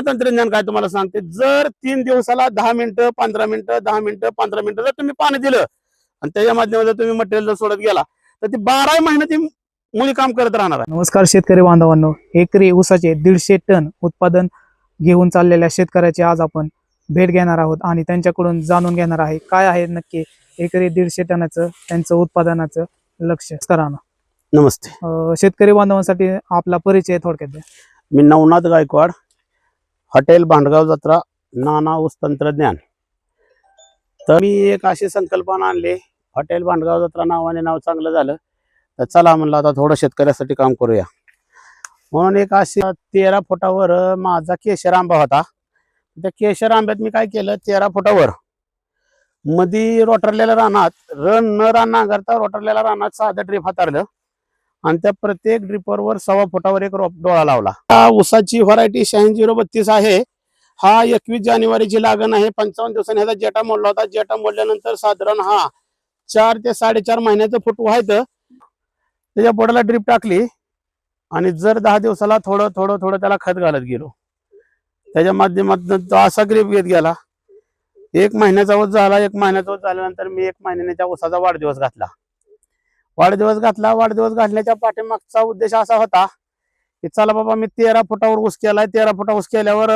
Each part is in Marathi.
तंत्रज्ञान काय तुम्हाला सांगते? जर तीन दिवसाला दहा मिनिटं पंधरा मिनिटं दहा मिनिटं पंधरा मिनिटं जर तुम्ही पाणी दिलं आणि त्याच्या माध्यमातून तुम्ही मटेरियल जर सोडत गेला तर ती बारा महिने ती मुली काम करत राहणार आहे. नमस्कार शेतकरी बांधवांनो. एकरी ऊसाचे दीडशे टन उत्पादन घेऊन चाललेल्या शेतकऱ्याची आज आपण भेट घेणार आहोत आणि त्यांच्याकडून जाणून घेणार आहे काय आहे नक्की एकरी दीडशे टनाचं त्यांचं उत्पादनाचं लक्ष. स्तरानं नमस्ते. शेतकरी बांधवांसाठी आपला परिचय थोडक्यात द्या. मी नवनाथ गायकवाड हॉटेल भांडगाव जत्रा नाना ऊस तंत्रज्ञान. तर मी एक अशी संकल्पना आणली हॉटेल भांडगाव जत्रा नावाने नाव चांगलं झालं तर चला म्हणलं आता थोडं शेतकऱ्यासाठी काम करूया. म्हणून एक अशी तेरा फुटावर माझा केशर आंबा होता. त्या केशर आंब्यात मी काय केलं तेरा फुटावर मधी रोटरलेल्या रानात रन न रान नांगरता रोटरलेल्या रानात साधं ड्रीप हातारलं. आणि त्या प्रत्येक ड्रिपरवर सव्वा फुटावर एक रोप डोळा लावला. हा ऊसाची व्हरायटी शहाऐंशी झिरो बत्तीस आहे. हा एकवीस जानेवारीची लागण आहे. पंचावन्न दिवसांनी ह्याचा जेटा मोडला होता. जेटा मोडल्यानंतर साधारण हा चार ते साडेचार महिन्याचं फुट व्हायचं. त्याच्या पोटाला ड्रीप टाकली. आणि जर दहा दिवसाला थोडं थोडं थोडं त्याला खत घालत गेलो. त्याच्या माध्यमातून तो असा ग्रीप घेत गेला. एक महिन्याचा ऊस झाला. एक महिन्याचा ऊस झाल्यानंतर मी एक महिन्याने त्या ऊसाचा वाढदिवस घातला. वाढदिवस घातला. वाढदिवस घातल्याच्या पाठीमागचा उद्देश असा होता की चला बाबा मी तेरा फुटावर ऊस केलाय. तेरा फुटा ऊस केल्यावर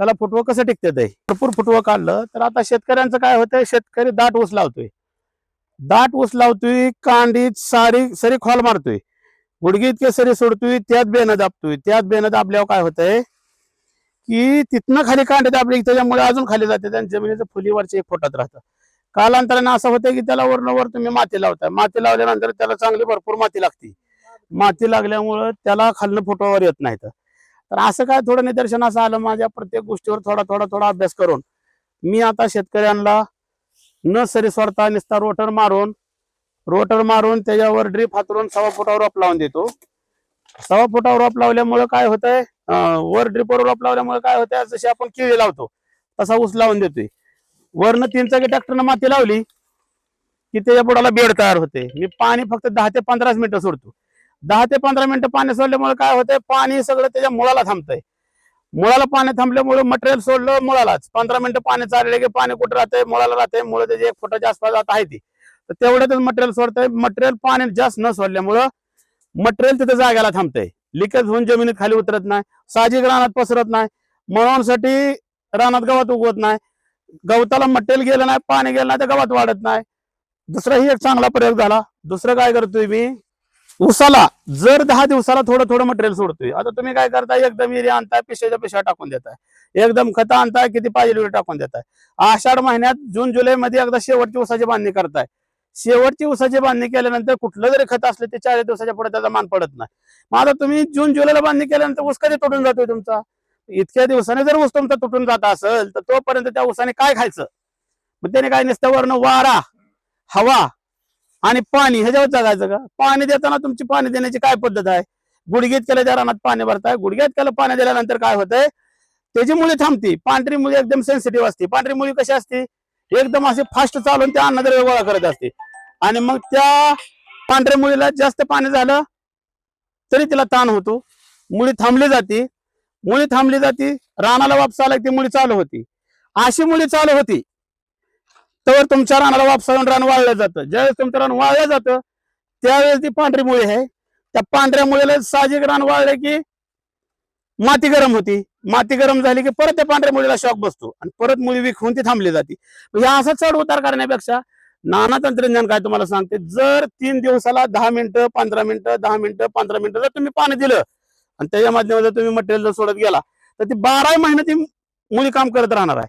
त्याला फुटवं कसं टिकते ते? भरपूर फुटवं काढलं. तर आता शेतकऱ्यांचं काय होतंय? शेतकरी दाट ऊस लावतोय. दाट ऊस लावतोय कांडीत सारी सरी खोल मारतोय. गुडघी इतके सरी सोडतोय त्यात बेनं दाबतोय. त्यात बेनं दाबल्यावर काय होतंय? की तिथनं खाली कांडे दाबले त्याच्यामुळे अजून खाली जाते आणि जमिनीचं फुलीवरचे एक फुटत राहतं. कालांतराने असं होतं की त्याला वरनं वर तुम्ही माती लावताय माती लावल्यानंतर त्याला चांगली भरपूर माती लागते. माती लागल्यामुळं त्याला खालनं फुटवावर येत नाहीत. तर असं काय थोडं निदर्शन असं आलं माझ्या प्रत्येक गोष्टीवर थोडा थोडा थोडा अभ्यास करून. मी आता शेतकऱ्यांना न सरी सोडता रोटर मारून रोटर मारून त्याच्यावर ड्रीप हातरून सव्वा फुटावर रोप लावून देतो. सव्वा फुटावर रोप लावल्यामुळं काय होतंय? अं, वर ड्रीपवर रोप लावल्यामुळे काय होतंय? जशी आपण केळी लावतो तसा ऊस लावून देतोय. वरनं तीन चाकी ट्रॅक्टरनं माती लावली की त्याच्या बुडाला बेड तयार होते. मी पाणी फक्त दहा ते पंधराच मिनिटं सोडतो. दहा ते पंधरा मिनिटं पाणी सोडल्यामुळे काय होतंय? पाणी सगळं त्याच्या मुळाला थांबतंय. मुळाला पाणी थांबल्यामुळे मटेरियल सोडलं मुळालाच. पंधरा मिनिटं पाणी चालले की पाणी कुठं राहतंय? मुळाला राहतंय. मुळे त्याची एक फुटाच्या आसपास जात आहे ती. तर तेवढ्यातच मटेरियल सोडतंय. मटेरियल पाणी जास्त न सोडल्यामुळं मटेरियल तिथं जाग्याला थांबतंय. लिकेज होऊन जमिनीत खाली उतरत नाही. साहजिक रानात पसरत नाही. म्हणूनसाठी रानात गवत उगवत नाही. गवताला मटेरियल गेलं नाही पाणी गेलं नाही तर गवत वाढत नाही. दुसराही एक चांगला प्रयोग झाला. दुसरं काय करतोय मी? उसाला जर दहा दिवसाला थोडं थोडं मटेरियल सोडतोय. आता तुम्ही काय करताय? एकदम एरिया आणताय पिशव्याच्या पिशव्या टाकून देताय. एकदम खतं आणताय किती पाहिजे लिटर टाकून देताय. आषाढ महिन्यात जून जुलै मध्ये एकदा शेवटची उसाची बांधणी करताय. शेवटची उसाची बांधणी केल्यानंतर कुठलं जरी खत असलं ते चार दिवसाच्या पुढे त्याचा मान पडत नाही. मग आता तुम्ही जून जुलैला बांधणी केल्यानंतर ऊस कधी तुटून जातोय तुमचा? इतक्या दिवसाने जर ऊस तुमचा तुटून जात असेल तर तोपर्यंत त्या ऊसाने काय खायचं? मग त्याने काय नसत्यावरनं वरनं वारा हवा आणि पाणी ह्याच्यावर जगायचं का? पाणी देताना तुमची पाणी देण्याची काय पद्धत आहे? गुडघेत केलं त्या रानात पाणी भरताय. गुडघ्यात केलं पाणी दिल्यानंतर काय होतंय? त्याची मुली थांबती. पांढरी मुळी एकदम सेन्सिटिव्ह असते. पांढरी मुळी कशी असते? एकदम असे फास्ट चालून त्या अन्नद्रव्य गोळा करत असते. आणि मग त्या पांढऱ्या मुळीला जास्त पाणी झालं तरी तिला ताण होतो. मुळी थांबली जाते. मुळी थांबली जाते रानाला वापस आला ती मुळी चालू होती. अशी मुळी चालू होती तर तुमच्या रानाला वापस येऊन रान वाळलं जातं. ज्यावेळेस तुमचं रान वाळलं जातं त्यावेळेस ती पांढरी मुळी आहे. त्या पांढऱ्या मुळीला साहजिक रान वाळलं की माती गरम होती. माती गरम झाली की परत त्या पांढऱ्या मुळीला शॉक बसतो आणि परत मुळी विक होऊन ती थांबली जाते. ह्या असा चढ उतार करण्यापेक्षा नाना तंत्रज्ञान काय तुम्हाला सांगते जर तीन दिवसाला दहा मिनिटं पंधरा मिनिटं दहा मिनिटं पंधरा मिनिटं जर तुम्ही पाणी दिलं आणि त्याच्या माध्यमातून तुम्ही मटेरियल जर सोडत गेला तर ती बारा महिने ती मुली काम करत राहणार आहे.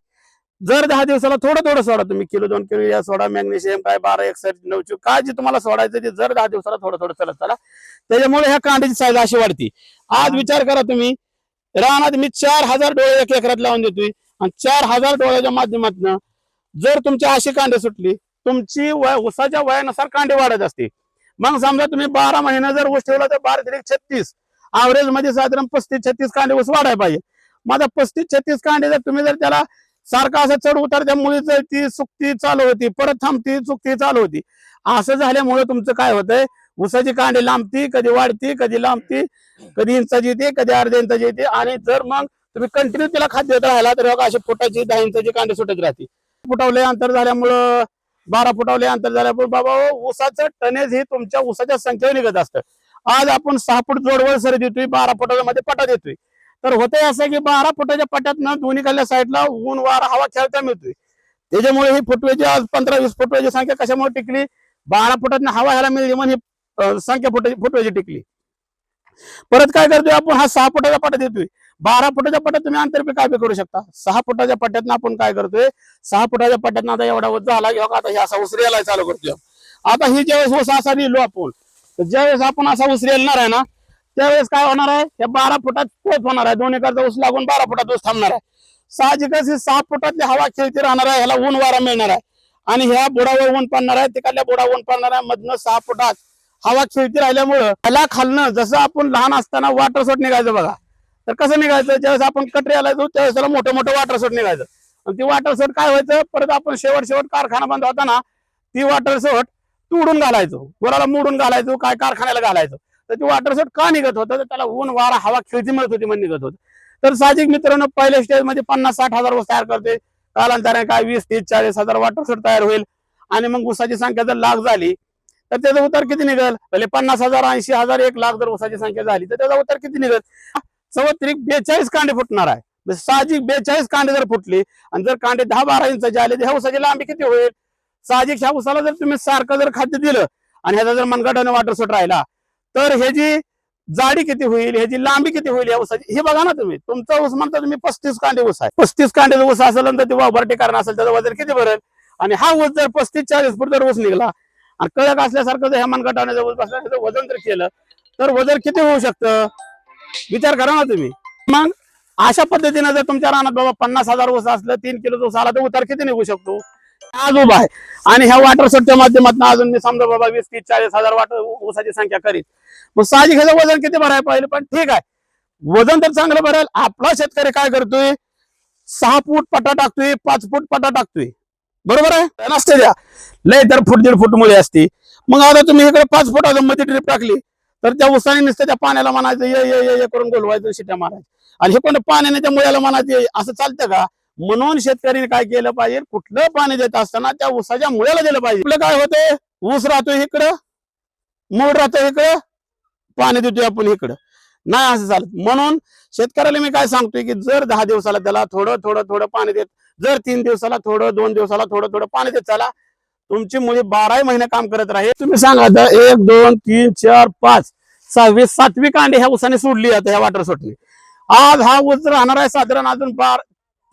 जर दहा दिवसाला थोडं थोडं सोडा तुम्ही. किलो दोन किलो या सोडा मॅग्नेशियम काय बारा एकसठ नऊशे काय जे तुम्हाला सोडायचं ते जर दहा दिवसाला थोडं थोडं चलत चला त्याच्यामुळे ह्या कांड्याची साईज अशी वाढती. आज विचार करा तुम्ही. रानात मी चार हजार डोळे एक एकरात लावून देतोय. आणि चार हजार डोळ्याच्या माध्यमातून जर तुमची अशी कांडे सुटली तुमची वय उसाच्या वयानुसार कांडे वाढत असते मग समजा तुम्ही बारा महिने जर ऊस ठेवला तर बारा तरी छत्तीस. ऍव्हरेजमध्ये साधारण पस्तीस छत्तीस कांडे ऊस वाढायला पाहिजे. माझा पस्तीस छत्तीस कांडे जर तुम्ही जर त्याला सारखा असं चढ उतार त्या मुलीचं ती चुकती चालू होती परत थांबती चुकती चालू होती. असं झाल्यामुळे तुमचं काय होतंय? ऊसाची कांडी लांबती कधी वाढती कधी लांबती कधी इंचाची येते कधी अर्ध्या इंचाची येते. आणि जर मग तुम्ही कंटिन्यू तिला खाद्य देत राहिला तर बघा अशी फुटाची दहा इंचाची कांडे सुटत राहते. फुटावले अंतर झाल्यामुळं बारा फुटावले अंतर झाल्यामुळे बाबा हो, ऊसाचं टनेज हे तुमच्या ऊसाच्या संख्येवर निघत असतं. आज आपण सहा फूट जोडवर सर देतोय बारा फुटाच्या मध्ये पटा देतोय. तर होते असं की बारा फुटाच्या पट्यातनं दोन्ही खाल्ल्या साईडला ऊन वारा हवा खेळता मिळतोय. त्याच्यामुळे ही फुटव्याची आज पंधरा वीस फुटव्याची संख्या कशामुळे टिकली? बारा फुटात हवा ह्याला मिळली म्हणून ही संख्या फुटाची फुटव्याची टिकली. परत काय करतोय आपण? हा सहा फुटाचा पटा देतोय. बारा फुटाच्या पट्ट्यात तुम्ही आंतरपीक काय बी करू शकता? सहा फुटाच्या पट्ट्यातनं आपण काय करतोय? सहा फुटाच्या पट्ट्यात आता एवढा वज झाला की हो का आता हे असा उसरेला चालू करतोय. आता ही ज्यावेळेस ऊस असा लिहिलो आपण तर ज्यावेळेस आपण असा ऊस रेलणार आहे ना त्यावेळेस काय होणार आहे? त्या बारा फुटात पोच होणार आहे. दोन एकरचा ऊस लागून बारा फुटात ऊस थांबणार आहे. साहजिकच ही सहा फुटातली हवा खेळती राहणार आहे. ह्याला ऊन वारा मिळणार आहे. आणि ह्या बुडावर ऊन पडणार आहे. तिकडल्या बुडा ऊन पडणार आहे. मधनं सहा फुटात हवा खेळती राहिल्यामुळं ह्याला खालणं जसं आपण लहान असताना वॉटर सोट निघायचं बघा. तर कसं निघायचं? ज्यावेळेस आपण कटरी आला त्यावेळेस त्याला मोठं मोठं वॉटर सोट निघायचं. आणि ती वॉटर सोट काय व्हायचं? परत आपण शेवट शेवट कारखाना बंद होता ना ती वॉटर सोट तोडून घालायचो. गुराला मोडून घालायचो काय कारखान्याला घालायचो. तर ते वॉटर शॉट का निघत होतं? तर त्याला ऊन वारा हवा खिळती मिळत होती म्हणून निघत होतं. तर साहजिक मित्रांनो पहिल्या स्टेजमध्ये पन्नास साठ हजार ऊस तयार करते कालांतराने काय वीस तीस चाळीस हजार वॉटर तयार होईल. आणि मग ऊसाची संख्या जर लाख झाली तर त्याचा उतार किती निघेल? पहिले पन्नास हजार ऐंशी हजार एक लाख जर ऊसाची संख्या झाली तर त्याचा उतार किती निघेल? चौत्रिक बेचाळीस कांडे फुटणार आहे. साहजिक बेचाळीस कांडे जर फुटली आणि जर कांडे दहा बारा इंचाचे आले तर ह्या ऊसाची लांबी किती होईल? साहजिक ह्या उसाला जर तुम्ही सारखं जर खाद्य दिलं आणि ह्याचा जर मनगटाने वॉटर सोट राहिला तर ह्याची जाडी किती होईल ह्याची लांबी किती होईल या उसाची हे बघा ना तुम्ही. तुमचा ऊस म्हणता तुम्ही पस्तीस कांडे ऊस आहे. पस्तीस कांडे ऊस असेल तर ते वाभरटे कारण असेल त्याचं वजन किती भरेल? आणि हा ऊस जर पस्तीस चाळीस फूट जर ऊस निघाला आणि कळक असल्यासारखं जर ह्या मनगटाने जर ऊस बसला वजन जर केलं तर वजन किती होऊ शकतं? विचार करा ना तुम्ही. मग अशा पद्धतीने जर तुमच्या रानात बाबा पन्नास हजार ऊस असलं तीन किलो ऊस आला तर उतार किती निघू शकतो? आज उभा आहे. आणि ह्या वॉटर शॉटच्या माध्यमातून अजून मी समजा बाबा वीस तीस चाळीस हजार वाटर ऊसाची संख्या करीत. मग साहजिक ह्याचं वजन किती भरायला पाहिजे पण ठीक आहे. वजन तर चांगलं भरायला आपला शेतकरी काय करतोय? सहा फूट पटा टाकतोय पाच फूट पटा टाकतोय. बरोबर आहे? नसते द्या. लय तर फूट दीड फूट मुळे असते. मग आता तुम्ही इकडे पाच फुटाचं मध्ये ट्रिप टाकली तर त्या उसाने नुसतं त्या पाण्याला म्हणायचं ये ये ये ये करून गोलवायचं शिट्या मारायचं. आणि हे कोण पाण्याने त्या मुळ्याला म्हणायचं असं चालतं का? म्हणून शेतकऱ्यांनी काय केलं पाहिजे? कुठलं पाणी देत असताना त्या ऊसाच्या मुळ्याला दिलं पाहिजे. आपलं काय होतंय? ऊस राहतोय इकडं मूळ राहतोय इकडं पाणी देतोय आपण इकडं. नाही असं चालत. म्हणून शेतकऱ्याला मी काय सांगतोय की जर दहा दिवसाला त्याला थोडं थोडं थोडं पाणी देत जर तीन दिवसाला थोडं दोन दिवसाला थोडं थोडं पाणी देत चला. तुमची मुली बाराही महिने काम करत राहील. तुम्ही सांगा आता एक दोन तीन चार पाच सहावी सातवी कांडी ह्या उसाने सोडली आता ह्या वॉटर सोडली आज हा ऊस राहणार आहे साधारण अजून बार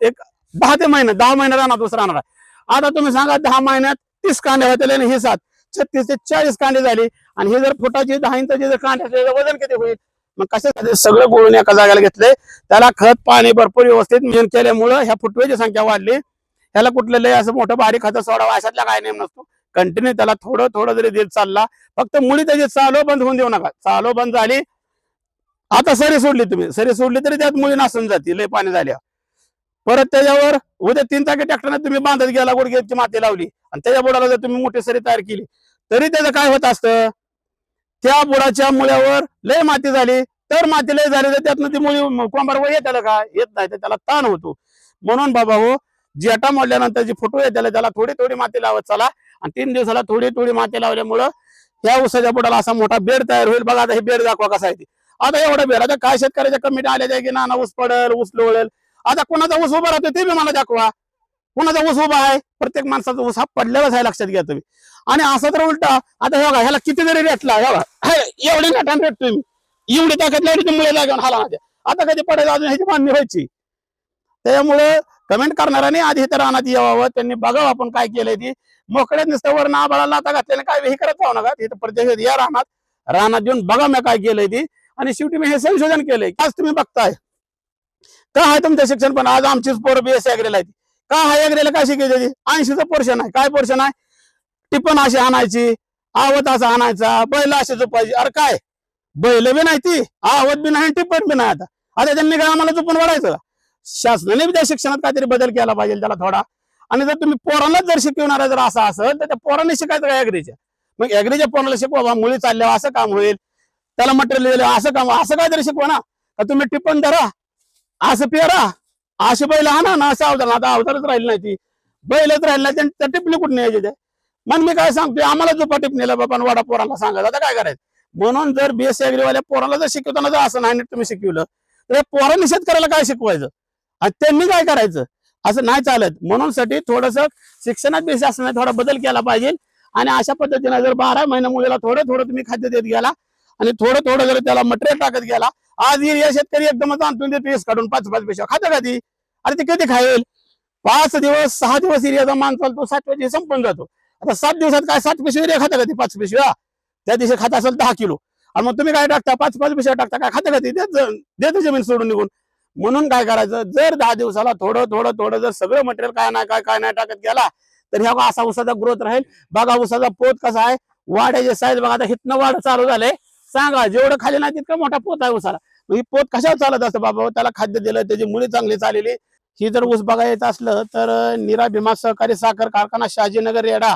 एक दहा ते महिने दहा महिने राहणार दुसरा राहणार आता तुम्ही सांगा दहा महिन्यात तीस कांडे होतील आणि हे सात. छत्तीस ते चाळीस कांडे झाली आणि हे जर फुटाची दहा इंचाची जर कांडे असले तर वजन किती होईल? मग कशा सगळं गोळून एका जागेला घेतले? त्याला खत पाणी भरपूर व्यवस्थित मिळून केल्यामुळं ह्या फुटव्याची संख्या वाढली. ह्याला कुठलं लय असं मोठं भारी खत सोडावं अशातला काय नेम नसतो. कंटिन्यू त्याला थोडं थोडं जरी देत चालला फक्त मुली त्याची चालो बंद होऊन देऊ नका. चालो बंद झाली. आता सरी सोडली तुम्ही. सरी सोडली तरी त्यात मुली नासून जाते लय पाणी झाल्या. परत त्याच्यावर उद्या तीन चाकी ट्रॅक्टरने तुम्ही बांधत गेला गुडघ्याची माती लावली. आणि त्याच्या बुडाला जर तुम्ही मोठी सरी तयार केली तरी त्याचं काय होत असतं? त्या बुडाच्या मुळ्यावर लय माती झाली. तर माती लय झाली तर त्यातनं ती मुळी कोंबार येत का? येत नाही तर त्याला ताण होतो. म्हणून बाबा हो जेटा मोडल्यानंतर जी फोटो येते त्याला थोडी थोडी माती लावत चला. आणि तीन दिवसाला थोडी थोडी माती लावल्यामुळं ह्या ऊसाच्या बुडाला असा मोठा बेड तयार होईल. बघा आता हे बेड दाखवा कसा आहे ते. आता एवढा बेड आता काय शेतकऱ्याच्या कमिटी आल्या की नाना ऊस पडल ऊस लोळेल. आता कोणाचा ऊस उभा राहतो ते बी मला दाखवा. कोणाचा ऊस उभा आहे? प्रत्येक माणसाचा ऊस हा पडलेलाच आहे लक्षात घ्या तुम्ही. आणि असं तर उलटा आता हे बघा ह्याला किती जरी रेटला हे बघा एवढी नटान रेटतोय मी एवढी ताकद लावली तुम्ही घेऊन हाला माझ्या. आता कधी पडायचं अजून ह्याची मान्य व्हायची? त्यामुळे कमेंट करणाऱ्याने आधी इथं रानात यावं त्यांनी बघावं आपण काय केलंय ती. मोकळ्यात नुसतं वर नाबाळाला आता घातल्याने काय हे करत जाऊ नका. तिथं प्रत्यक्ष या रानात रानात येऊन बघा मी काय केलंय ती. आणि शेवटी मी हे संशोधन केलंय. आज तुम्ही बघताय. का आहे तुमचं शिक्षण? पण आज आमचीच पोरं बीएस अॅग्रेला आहे का हा अग्रेला काय शिकायची ऐंशीचं पोर्शन आहे. काय पोर्शन आहे? टिपण अशी आणायची आवत असा आणायचा बैल अशी झोपायची. अरे काय? बैल बी नाही ती आवत बी नाही टिपण बी नाही आता. आता त्यांनी काय आम्हाला झोपून वाढायचं? का? शासनाने बी त्या शिक्षणात काहीतरी बदल केला पाहिजे त्याला थोडा. आणि जर तुम्ही पोरांनाच जर शिकवणार जर असं असेल तर त्या पोरांनी शिकायचं काय अग्रीच्या मग अग्रीच्या पोराला शिकवा बा, मुली चालल्या असं काम होईल. त्याला मटेरियल असं काम असं काहीतरी शिकवा ना. तुम्ही टिपण धरा. असं पेरा. असे बैल आणा ना असं अवधान आता अवधारच राहिली नाही ती. बैलच राहिली नाही त्या- टिपली टिपणी कुठे न्यायचे ते मग मी काय सांगतोय आम्हाला झोपा टिपणीला बाबा वाडा पोराला सांगायचं. आता काय करायचं? म्हणून जर बीएससी अग्रीवाल्या पोराला जर शिकवताना जर असं नाही तुम्ही शिकवलं तर पोरा पोरांनी शेतकऱ्याला काय शिकवायचं? आणि त्यांनी काय करायचं? असं नाही चालत. म्हणून साठी थोडस शिक्षणात बी शासनाने थोडा बदल केला पाहिजे. आणि अशा पद्धतीने जर बारा महिने मुलीला थोडं थोडं तुम्ही खाद्य देत गेला आणि थोडं थोडं जर त्याला मटेरियल टाकत गेला आज या शेतकरी एकदमच आणतून देतो काढून पाच पाच पैसे खातं का ती अरे ते कधी खाईल? पाच दिवस सहा दिवस एरियाचा मान चालतो सात पैसे संपून जातो. आता सात दिवसात काय सात पैसे एरिया खाता का ती पाच पिशव्या त्या दिवशी खात असेल दहा किलो. आणि मग तुम्ही काय टाकता? पाच पाच पिशव्या टाकता काय खातं का ती देत जमीन सोडून निघून. म्हणून काय करायचं? जर दहा दिवसाला थोडं थोडं थोडं जर सगळं मटेरियल काय नाही काय काय नाही टाकत गेला तर ह्या असा उसाचा ग्रोथ राहील. बघा उसाचा पोत कसा आहे. वाड्याचे साईज बघा आता हितनं वाढ चालू झाले सांगा जेवढं खाली नाही तितका मोठा पोत आहे उसाला. मग ही पोत कशावर चालत असतं बाबा? त्याला खाद्य दिलं त्याची मुली चांगली चाललेली ही जर ऊस बघायचं असलं तर निरा भीमा सहकारी साखर कारखाना शहाजीनगर येडा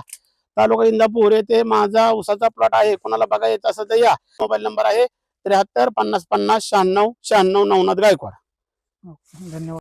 तालुका इंदापूर येथे माझा ऊसाचा प्लॉट आहे. कोणाला बघायचं असं तर या. मोबाईल नंबर आहे त्र्याहत्तर पन्नास पन्नास शहाण्णव शहाण्णव नवनाथ गायकवाड. हो, धन्यवाद.